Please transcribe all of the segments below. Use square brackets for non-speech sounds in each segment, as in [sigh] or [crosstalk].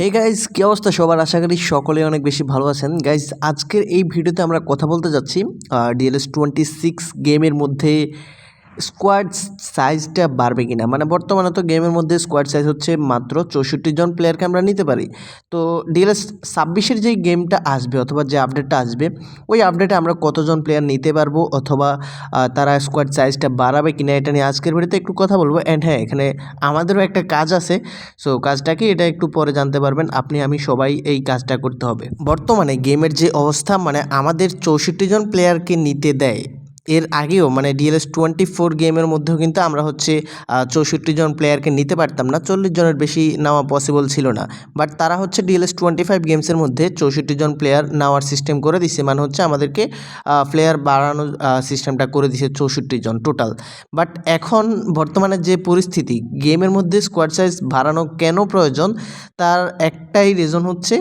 Hey guys কী অবস্থা? সবার আশা করি সকলে অনেক বেশি ভালো আছেন। গাইজ আজকের এই ভিডিওতে আমরা কথা বলতে যাচ্ছি ডিএলএস টোয়েন্টি সিক্স গেমের মধ্যে স্কোয়াড সাইজটা বাড়বে কিনা? মানে বর্তমানে তো গেমের মধ্যে স্কোয়াড সাইজ হচ্ছে মাত্র চৌষট্টি জন প্লেয়ারকে আমরা নিতে পারি। তো ডিএলএস ছাব্বিশের যেই গেমটা আসবে অথবা যে আপডেটটা আসবে, ওই আপডেটে আমরা কতজন প্লেয়ার নিতে পারব অথবা তারা স্কোয়াড সাইজটা বাড়াবে কিনা এটা নিয়ে আজকের ভিডিওতে একটু কথা বলব। অ্যান্ড হ্যাঁ এখানে আমাদেরও একটা কাজ আছে। সো কাজটা কি? এটা একটু পরে জানতে পারবেন। আপনি, আমি, সবাই এই কাজটা করতে হবে। বর্তমানে গেমের যে অবস্থা মানে আমাদের চৌষট্টি জন প্লেয়ারকে নিতে দেয় এর আগেও মানে ডিএলএস টোয়েন্টি ফোর গেমের মধ্যেও কিন্তু আমরা হচ্ছে চৌষট্টি জন প্লেয়ারকে নিতে পারতাম না, চল্লিশ জনের বেশি নেওয়া পসিবল ছিল না। বাট তারা হচ্ছে ডিএলএস টোয়েন্টি ফাইভ গেমসের মধ্যে চৌষট্টি জন প্লেয়ার নেওয়ার সিস্টেম করে দিছে মানে হচ্ছে আমাদেরকে প্লেয়ার বাড়ানোর সিস্টেমটা করে দিছে চৌষট্টি জন টোটাল বাট এখন বর্তমানে যে পরিস্থিতি গেমের মধ্যে স্কোয়াড সাইজ বাড়ানো কেন প্রয়োজন, তার একটাই রিজন হচ্ছে,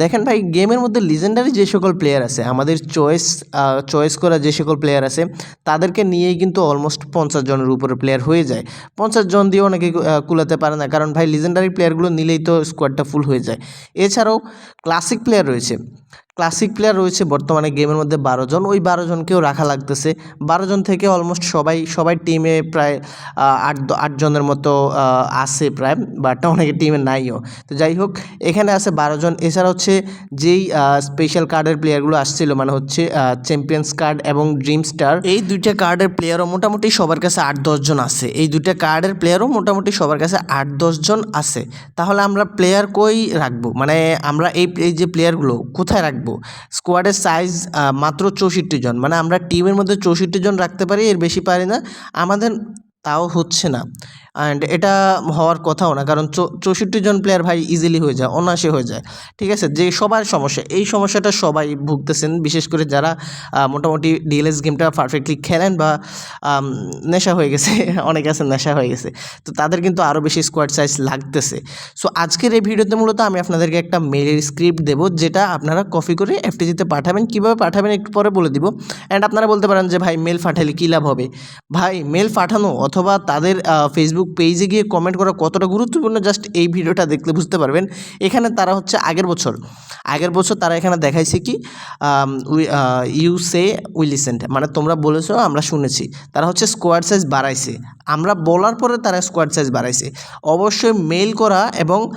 দেখেন ভাই গেমের মধ্যে লিজেন্ডারি যে সকল প্লেয়ার আছে, আমাদের চয়েস চয়েস করা যে সকল প্লেয়ার আছে তাদেরকে নিয়েই কিন্তু অলমোস্ট পঞ্চাশ জনের উপরে প্লেয়ার হয়ে যায়। পঞ্চাশ জন দিয়ে অনেকে কুলাতে পারে না। কারণ ভাই লিজেন্ডারি প্লেয়ারগুলো নিলেই তো স্কোয়াডটা ফুল হয়ে যায়। এছাড়াও ক্লাসিক প্লেয়ার রয়েছে। ক্লাসিক প্লেয়ার রয়েছে বর্তমানে গেমের মধ্যে বারো জন। ওই বারো জনকেও রাখা লাগতেছে। বারো জন থেকে অলমোস্ট সবাই সবাই টিমে প্রায় আট দ- আট জনের মতো আছে প্রায় বাট অনেকে টিমে নাইও। তো যাই হোক, এখানে আছে বারো জন। এছাড়া হচ্ছে যেই স্পেশাল কার্ডের প্লেয়ারগুলো আসছিল মানে হচ্ছে চ্যাম্পিয়ন্স কার্ড এবং ড্রিম স্টার এই দুইটা কার্ডের প্লেয়ারও মোটামুটি সবার কাছে আট দশজন আছে। এই দুইটা কার্ডের প্লেয়ারও মোটামুটি সবার কাছে আট দশজন আছে। তাহলে আমরা প্লেয়ার কই রাখব? মানে আমরা এই এই যে প্লেয়ারগুলো কোথায় রাখব? স্কোয়াডের সাইজ মাত্র চৌষট্টি জন। মানে আমরা টিমের মধ্যে চৌষট্টি জন রাখতে পারি, এর বেশি পারি না। আমাদের তাও হচ্ছে না। অ্যান্ড এটা হওয়ার কথাও না, কারণ চৌষট্টি জন প্লেয়ার ভাই ইজিলি হয়ে যায়, অনায়াসে হয়ে যায়। ঠিক আছে? যে সবার সমস্যা, এই সমস্যাটা সবাই ভুগতেছেন, বিশেষ করে যারা মোটামুটি ডিএলএস গেমটা পারফেক্টলি খেলেন বা নেশা হয়ে গেছে, [laughs] অনেক আছে নেশা হয়ে গেছে, তো তাদের কিন্তু আরও বেশি স্কোয়াড সাইজ লাগতেছে। সো আজকের এই ভিডিওতে মূলত আমি আপনাদেরকে একটা মেলের স্ক্রিপ্ট দেবো, যেটা আপনারা কপি করে এফটিজিতে পাঠাবেন। কীভাবে পাঠাবেন একটু পরে বলে দিব। অ্যান্ড আপনারা বলতে পারেন যে, ভাই মেল পাঠালে কী লাভ হবে? ভাই মেল পাঠানো অথবা তাদের ফেসবুক পেজে গিয়ে কমেন্ট করা কতটা গুরুত্বপূর্ণ জাস্ট এই ভিডিওটা দেখলে বুঝতে পারবেন। এখানে তারা হচ্ছে আগের বছর আগের বছর তারা এখানে দেখাইছে কি ইউ সে উই লিসেন্ট মানে তোমরা বলেছ, আমরা শুনেছি। তারা হচ্ছে স্কোয়াড সাইজ বাড়াইছে। আমরা বলার পরে তারা স্কোয়াড সাইজ বাড়াইছে। অবশ্যই মেল করা এবং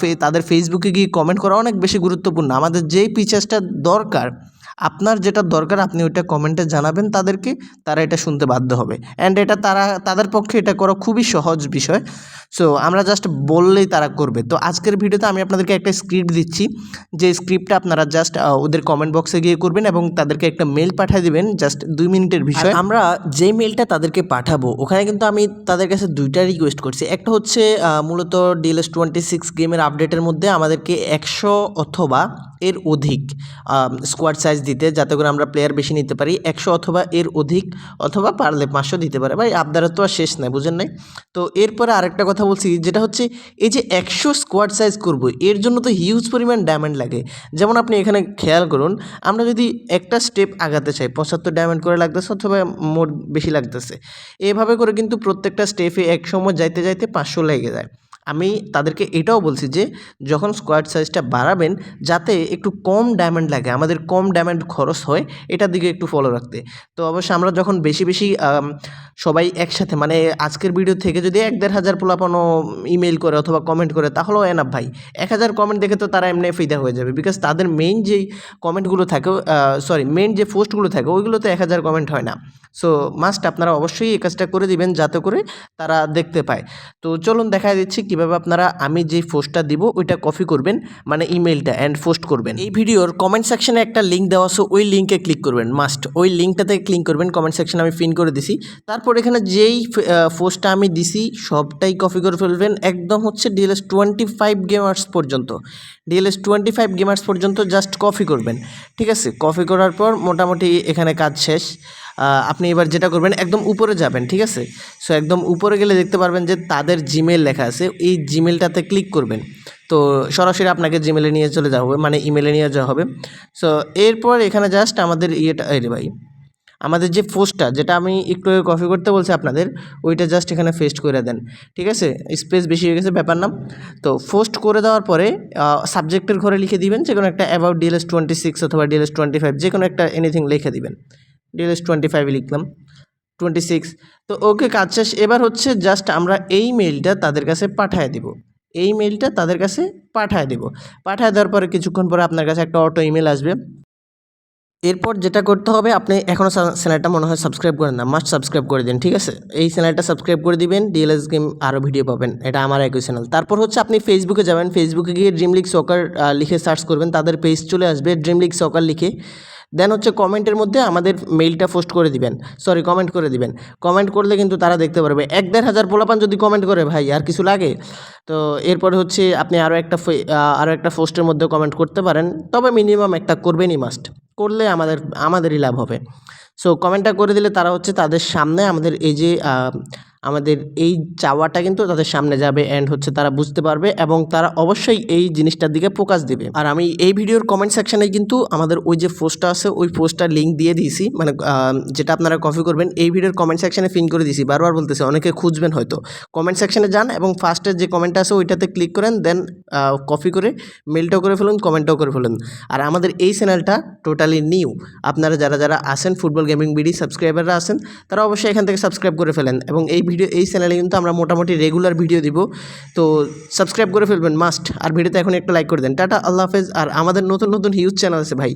ফে- তাদের ফেসবুকে গিয়ে কমেন্ট করা অনেক বেশি গুরুত্বপূর্ণ। আমাদের যেই ফিচার্সটা দরকার আপনার যেটা দরকার আপনি ওইটা কমেন্টে জানাবেন তাদেরকে তারা এটা শুনতে বাধ্য হবে। অ্যান্ড এটা তারা তাদের পক্ষে এটা করা খুবই সহজ বিষয়। সো আমরা জাস্ট বললেই তারা করবে। তো আজকের ভিডিওতে আমি আপনাদেরকে একটা স্ক্রিপ্ট দিচ্ছি। যে স্ক্রিপ্টটা আপনারা জাস্ট ওদের কমেন্ট বক্সে গিয়ে করবেন এবং তাদেরকে একটা মেল পাঠিয়ে দেবেন জাস্ট দুই মিনিটের বিষয়। আমরা যে মেলটা তাদেরকে পাঠাবো ওখানে কিন্তু আমি তাদের কাছে দুইটা রিকোয়েস্ট করছি। একটা হচ্ছে মূলত ডিএলএস টোয়েন্টি সিক্স গেমের আপডেটের মধ্যে আমাদেরকে একশো অথবা এর অধিক স্কোয়াড সাইজ দিতে যাতে করে আমরা প্লেয়ার বেশি নিতে পারি, একশো অথবা এর অধিক অথবা পারলে পাঁচশো দিতে পারে। ভাই আবদারের তো আর শেষ নাই, বুঝেন নাই? তো এরপরে আরেকটা কথা বলছি, যেটা হচ্ছে এই যে একশো স্কোয়াড সাইজ করব, এর জন্য তো হিউজ পরিমাণ ডায়মন্ড লাগে। যেমন আপনি এখানে খেয়াল করুন, আমরা যদি একটা স্টেপ আগাতে চাই, পঁচাত্তর ডায়মন্ড করে লাগতেছে অথবা মোট বেশি লাগতেছে। এভাবে করে কিন্তু প্রত্যেকটা স্টেপে এক সময় যাইতে যাইতে পাঁচশো লেগে যায়। আমি তাদেরকে এটাও বলছি যে, যখন স্কোয়াড সাইজটা বাড়াবেন, যাতে একটু কম ডায়মন্ড লাগে, আমাদের কম ডায়মন্ড খরচ হয়, এটার দিকে একটু ফলো রাখতে। তো অবশ্যই আমরা যখন বেশি বেশি সবাই একসাথে মানে আজকের ভিডিও থেকে যদি এক দেড় হাজার পোলাপানো ইমেল করে অথবা কমেন্ট করে, তাহলেও এনাফ ভাই। এক হাজার কমেন্ট দেখে তো তারা এমনি ফিদা হয়ে যাবে বিকজ তাদের মেইন যেই কমেন্টগুলো থাকে সরি মেইন যে পোস্টগুলো থাকে, ওইগুলোতে এক হাজার কমেন্ট হয় না। সো মাস্ট আপনারা অবশ্যই এই কাজটা করে দিবেন, যাতে করে তারা দেখতে পায়। তো চলুন দেখা দিচ্ছি কীভাবে আপনারা আমি যে পোস্টটা দিব, ওইটা কপি করবেন মানে ইমেলটা অ্যান্ড পোস্ট করবেন। এই ভিডিওর কমেন্ট সেকশনে একটা লিঙ্ক দেওয়া আছে, ওই লিঙ্কে ক্লিক করবেন মাস্ট ওই লিঙ্কটাতে ক্লিক করবেন কমেন্ট সেকশনে আমি পিন করে দিছি। তারপর এখানে যেই পোস্টটা আমি দিছি, সবটাই কপি করে ফেলবেন, একদম হচ্ছে ডিএলএস টোয়েন্টি ফাইভ গেমার্স পর্যন্ত। ডিএলএস টোয়েন্টি ফাইভ গেমার্স পর্যন্ত জাস্ট কপি করবেন। ঠিক আছে? কপি করার পর মোটামুটি এখানে কাজ শেষ। আপনি এবার যেটা করবেন, একদম উপরে যাবেন, ঠিক আছে? সো একদম উপরে গেলে দেখতে পারবেন যে তাদের জিমেল লেখা আছে। এই জিমেলটাতে ক্লিক করবেন। তো সরাসরি আপনাকে জিমেলে নিয়ে চলে যাওয়া হবে মানে ইমেলে নিয়ে যাওয়া হবে। সো এরপর এখানে জাস্ট আমাদের ইয়েটা, এই রে ভাই, আমাদের যে পোস্টটা, যেটা আমি একটু কপি করতে বলছি আপনাদের, ওইটা জাস্ট এখানে পেস্ট করে দেন, ঠিক আছে? স্পেস বেশি হয়ে গেছে, ব্যাপার না। তো পোস্ট করে দেওয়ার পরে সাবজেক্টের ঘরে লিখে দিবেন যে কোনো একটা অ্যাবাউট ডিএলএস টোয়েন্টি সিক্স অথবা ডিএলএস টোয়েন্টি ফাইভ যে কোনো একটা এনিথিং লিখে দিবেন। ডিএলএস টোয়েন্টি ফাইভে লিখলাম টোয়েন্টি সিক্স তো ওকে কাজ শেষ। এবার হচ্ছে জাস্ট আমরা এই মেইলটা তাদের কাছে পাঠিয়ে দিব। এই মেইলটা তাদের কাছে পাঠিয়ে দেব। পাঠিয়ে দেওয়ার পরে কিছুক্ষণ পরে আপনার কাছে একটা অটো ইমেল আসবে। এরপর যেটা করতে হবে, আপনি এখনও চ্যানেলটা মনে হয় সাবস্ক্রাইব করেন না মাস্ট সাবস্ক্রাইব করে দিন, ঠিক আছে? এই চ্যানেলটা সাবস্ক্রাইব করে দিবেন ডিএলএস গেম আরও ভিডিও পাবেন। এটা আমার একই চ্যানেল তারপর হচ্ছে আপনি ফেসবুকে যাবেন। ফেসবুকে গিয়ে ড্রিম লিগ সকার লিখে সার্চ করবেন। তাদের পেজ চলে আসবে ড্রিম লিগ সকার লিখে। দেন হচ্ছে কমেন্টের মধ্যে আমাদের মেইলটা পোস্ট করে দিবেন। সরি কমেন্ট করে দিবেন। কমেন্ট করলে কিন্তু তারা দেখতে পারবে। এক দেড় হাজার পোলাপান যদি কমেন্ট করে, ভাই, আর কিছু লাগে? তো এরপরে হচ্ছে আপনি আরও একটা আরও একটা পোস্টের মধ্যে কমেন্ট করতে পারেন। তবে মিনিমাম একটা করবেনই মাস্ট করলে আমাদের, আমাদেরই লাভ হবে। সো কমেন্টটা করে দিলে তারা হচ্ছে তাদের সামনে আমাদের এই যে আমাদের এই চাওয়াটা কিন্তু তাদের সামনে যাবে অ্যান্ড হচ্ছে তারা বুঝতে পারবে এবং তারা অবশ্যই এই জিনিসটার দিকে ফোকাস দিবে। আর আমি এই ভিডিওর কমেন্ট সেকশনে কিন্তু আমাদের ওই যে পোস্টটা আছে, ওই পোস্টটার লিঙ্ক দিয়ে দিয়েছি। মানে যেটা আপনারা কপি করবেন, এই ভিডিওর কমেন্ট সেকশনে পিন করে দিয়েছি। বারবার বলতেছে, অনেকে খুঁজবেন হয়তো। কমেন্ট সেকশনে যান এবং ফার্স্টের যে কমেন্টটা আছে, ওইটাতে ক্লিক করেন দেন কপি করে মেলটাও করে ফেলুন কমেন্টটাও করে ফেলুন। আর আমাদের এই চ্যানেলটা টোটালি নিউ আপনারা যারা যারা আছেন ফুটবল গেমিং বিডি সাবস্ক্রাইবাররা আছেন, তারা অবশ্যই এখান থেকে সাবস্ক্রাইব করে ফেলেন এবং এই ভিডিও, এই চ্যানেলে কিন্তু আমরা মোটামুটি রেগুলার ভিডিও দিব। তো সাবস্ক্রাইব করে ফেলবেন মাস্ট আর ভিডিওতে এখন একটা লাইক করে দেন। টাটা, আল্লাহ হাফেজ। আর আমাদের নতুন নতুন হিউজ চ্যানেল আছে ভাই।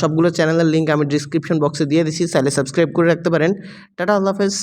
সবগুলো চ্যানেলের লিঙ্ক আমি ডিসক্রিপশন বক্সে দিয়ে দিচ্ছি চাইলে সাবস্ক্রাইব করে রাখতে পারেন। টাটা, আল্লাহ হাফেজ।